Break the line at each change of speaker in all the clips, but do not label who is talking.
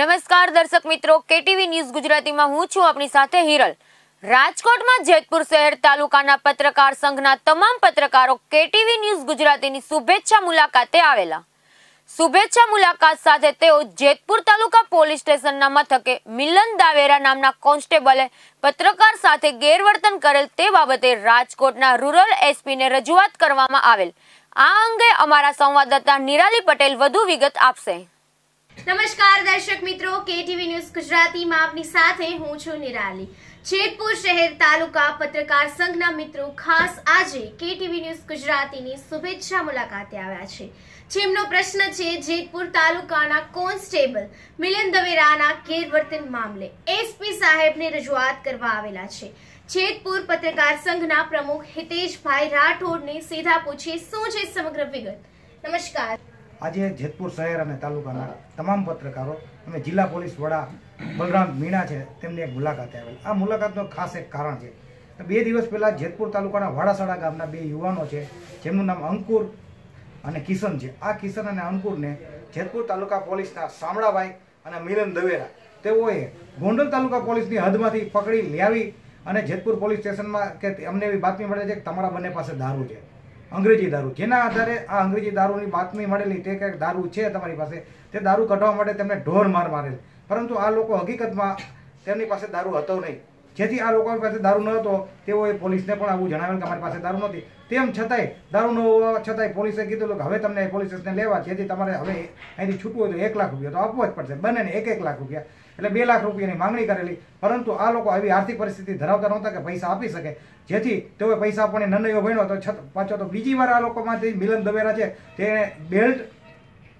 નમસ્કાર દર્શક મિત્રો, કેટીવી ન્યૂઝ ગુજરાતીમાં હું છું આપણી સાથે હિરલ. રાજકોટમાં જેતપુર શહેર તાલુકાના પત્રકાર સંઘના તમામ પત્રકારો કેટીવી ન્યૂઝ ગુજરાતીની શુભેચ્છા મુલાકાતે આવેલા. શુભેચ્છા મુલાકાત સાથે તેઓ જેતપુર તાલુકા પોલીસ સ્ટેશનના મથકે મિલન દાવેરા નામના કોન્સ્ટેબલે પત્રકાર સાથે ગેરવર્તન કરેલ તે બાબતે રાજકોટના રૂરલ એસપીને રજૂઆત કરવામાં આવેલ. આ અંગે અમારા સંવાદદાતા નિરાલી પટેલ વધુ વિગત આપશે.
નમસ્કાર, દર્શક મિત્રો. કેટીવી ન્યૂઝ ગુજરાતીમાં આપની સાથે હું છું નિરાલી. જેતપુર શહેર તાલુકા પત્રકાર સંઘના મિત્રો ખાસ આજે કેટીવી ન્યૂઝ ગુજરાતીની શુભેચ્છા મુલાકાતે આવ્યા છે. જેમનો પ્રશ્ન છે, જેતપુર તાલુકાના કોન્સ્ટેબલ મિલન દવેરાના ગેરવર્તન મામલે એસપી સાહેબને રજૂઆત કરવા આવેલા છે. જેતપુર પત્રકાર સંઘના પ્રમુખ હિતેશભાઈ રાઠોડને સીધા પૂછીએ શું છે સમગ્ર વિગત? નમસ્કાર.
આજે જેતપુર શહેર અને તાલુકાના તમામ પત્રકારો અને જિલ્લા પોલીસ વડા બલરામ મીણા છે, તેમની એક મુલાકાતે આવેલ. આ મુલાકાતનું ખાસ એક કારણ છે બે દિવસ પહેલાં જેતપુર તાલુકાના વાડાસાડા ગામના બે યુવાનો છે, જેમનું નામ અંકુર અને કિશન છે. આ કિશન અને અંકુરને જેતપુર તાલુકા પોલીસના શામળાભાઈ અને મિલન દવેરા તેઓએ ગોંડલ તાલુકા પોલીસની હદમાંથી પકડી લાવી અને જેતપુર પોલીસ સ્ટેશનમાં કે અમને એવી બાતમી મળે છે કે તમારા બંને પાસે દારૂ છે. અંગ્રેજી દારૂ. જેના આધારે આ અંગ્રેજી દારૂની બાતમી મળેલી તે કંઈક દારૂ છે તમારી પાસે? તે દારૂ કઢવા માટે તેમને ઢોર માર મારેલ. પરંતુ આ લોકો હકીકતમાં તેમની પાસે દારૂ હતો નહીં. જેથી આ લોકો પાસે દારૂ ન હતો, તેઓએ પોલીસને પણ આવું જણાવેલ કે અમારી પાસે દારૂ નથી તેમ છતાંય દારૂ ન હોવા છતાંય પોલીસે કીધું કે હવે તમને પોલીસ સ્ટેશને લેવા, જેથી તમારે હવે અહીંથી છૂટવું હોય તો એક લાખ રૂપિયા તો આપવો જ પડશે. બંનેને એક એક લાખ રૂપિયા. એટલે બે લાખ રૂપિયાની માંગણી કરેલી. પરંતુ આ લોકો આવી આર્થિક પરિસ્થિતિ ધરાવતા નહોતા કે પૈસા આપી શકે. જેથી તેઓએ પૈસા આપવાની નનૈયો ભણ્યો તો છત, પાછો તો બીજી વાર આ લોકોમાંથી મિલન દવેરા છે. તેણે બેલ્ટ,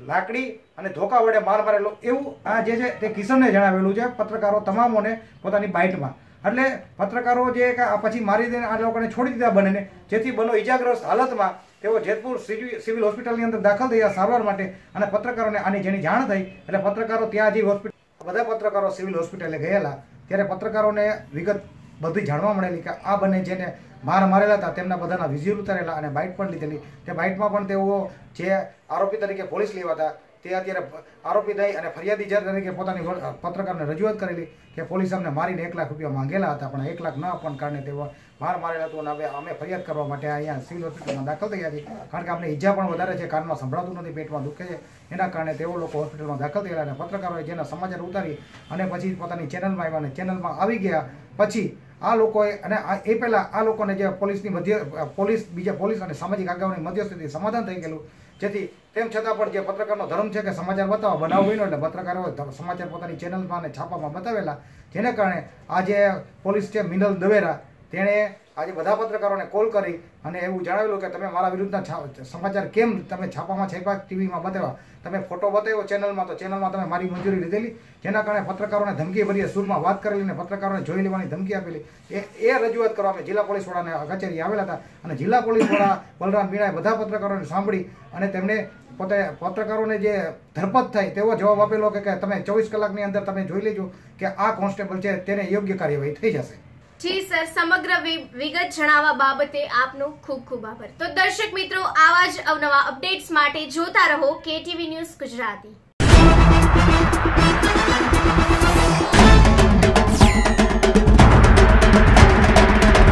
લાકડી અને ધોકા વડે માર મારેલો. એવું આ જે છે તે કિશનને જણાવેલું છે. પત્રકારો તમામોને પોતાની બાઇટમાં. એટલે પત્રકારો જે પછી મારી દઈને આ લોકોને છોડી દીધા બંનેને, જેથી બનો ઇજાગ્રસ્ત હાલતમાં તેઓ જેતપુર સિવિલ હોસ્પિટલની અંદર દાખલ થયા સારવાર માટે અને પત્રકારોને આની જેની જાણ થઈ, એટલે પત્રકારો ત્યાં જઈ હોસ્પિટલ, બધા પત્રકારો સિવિલ હોસ્પિટલે ગયેલા, ત્યારે પત્રકારોને વિગત બધી જાણવા મળેલી કે આ બંને જેને માર મારેલા હતા, તેમના બધાના વિઝ્યુઅલ ઉતારેલા અને બાઇટ પણ લીધેલી. તે બાઇટમાં પણ તેઓ જે આરોપી તરીકે પોલીસ લેવા હતા તે અત્યારે આરોપી થઈ અને ફરિયાદી તરીકે પોતાની પત્રકારને રજૂઆત કરેલી કે પોલીસ અમને મારીને એક લાખ રૂપિયા માંગેલા હતા, પણ એક લાખ ન આપવાને કારણે તેઓ માર મારેલા હતું અને હવે અમે ફરિયાદ કરવા માટે અહીંયા સિવિલ હોસ્પિટલમાં દાખલ થયા છે કારણ કે અમને ઈજા પણ વધારે છે, કાનમાં સંભળાતું નથી, પેટમાં દુખે છે. એના કારણે તેઓ લોકો હોસ્પિટલમાં દાખલ થયેલા અને પત્રકારોએ જેના સમાચાર ઉતારી અને પછી પોતાની ચેનલમાં આવ્યા અને ચેનલમાં આવી ગયા. પછી આ લોકોએ અને એ પહેલાં આ લોકોને જે પોલીસની મધ્ય પોલીસ બીજા પોલીસ અને સામાજિક આગેવાની મધ્યસ્થિતિ સમાધાન થઈ ગયેલું. જેથી તેમ છતાં પણ જે પત્રકારનો ધર્મ છે કે સમાચાર બતાવવા બનાવ બન્યો એટલે પત્રકારો સમાચાર પોતાની ચેનલમાં અને છાપામાં બતાવેલા. જેને કારણે આજે પોલીસ છે મિનલ દવેરા તેણે આજે બધા પત્રકારોને કોલ કરી અને એવું જણાવેલું કે તમે મારા વિરુદ્ધના સમાચાર કેમ તમે છાપામાં છાપા ટીવીમાં બતાવ્યા? તમે ફોટો બતાવ્યો ચેનલમાં તો ચેનલમાં તમે મારી મંજૂરી લીધેલી, જેના કારણે પત્રકારોને ધમકી ભરી સુરમાં વાત કરેલી અને પત્રકારોને જોઈ લેવાની ધમકી આપેલી. એ એ રજૂઆત કરવા અમે જિલ્લા પોલીસ વડાને કચેરી આવેલા હતા અને જિલ્લા પોલીસ વડા બલરામ મીણાએ બધા પત્રકારોને સાંભળી અને તેમને પોતે, પત્રકારોને જે ધરપત થાય તેવો જવાબ આપેલો કે તમે ચોવીસ કલાકની અંદર તમે જોઈ લેજો કે આ કોન્સ્ટેબલ છે, તેને યોગ્ય કાર્યવાહી થઈ જશે.
જી સર, સમગ્ર વિગત જણાવવા બાબતે આપનો ખૂબ ખૂબ આભાર. તો દર્શક મિત્રો, આવા જ અવનવા અપડેટ્સ માટે જોતા રહો કેટીવી ન્યૂઝ ગુજરાતી.